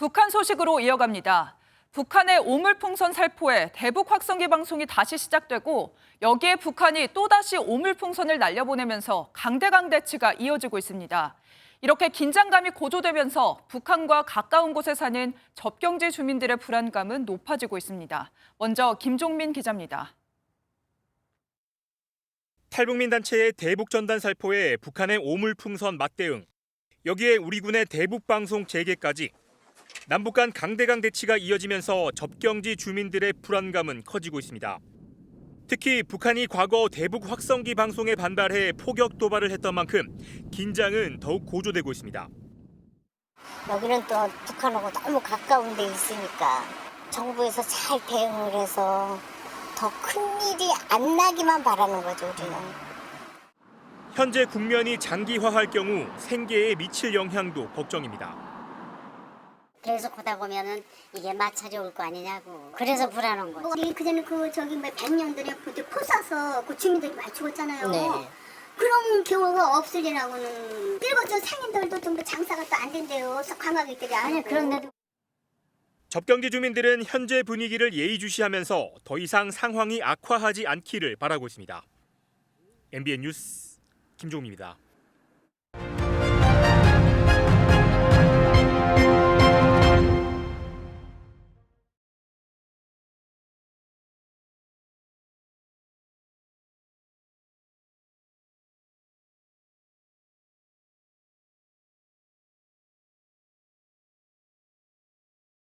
북한 소식으로 이어갑니다. 북한의 오물풍선 살포에 대북 확성기 방송이 다시 시작되고 여기에 북한이 또다시 오물풍선을 날려보내면서 강대강 대치가 이어지고 있습니다. 이렇게 긴장감이 고조되면서 북한과 가까운 곳에 사는 접경지 주민들의 불안감은 높아지고 있습니다. 먼저 김종민 기자입니다. 탈북민 단체의 대북 전단 살포에 북한의 오물풍선 맞대응, 여기에 우리 군의 대북 방송 재개까지 남북 간 강대강 대치가 이어지면서 접경지 주민들의 불안감은 커지고 있습니다. 특히 북한이 과거 대북 확성기 방송에 반발해 포격 도발을 했던 만큼 긴장은 더욱 고조되고 있습니다. 여기는 또 북한하고 너무 가까운 데 있으니까 정부에서 잘 대응을 해서 더 큰 일이 안 나기만 바라는 거죠, 우리는. 현재 국면이 장기화할 경우 생계에 미칠 영향도 걱정입니다. 그래서 보다 보면은 이게 마찰이 올거 아니냐고. 그래서 불안한 거지. 우리 그전에 그 저기 뭐 백년들에 그때 포 쏴서 그 주민들이 많이 죽었잖아요. 네. 그런 경우가 없으리라고는 그리고 저 상인들도 좀 장사가 또 안 된대요. 관광객들이 안 아니. 그런데도 접경지 주민들은 현재 분위기를 예의주시하면서 더 이상 상황이 악화하지 않기를 바라고 있습니다. MBN 뉴스 김종민입니다.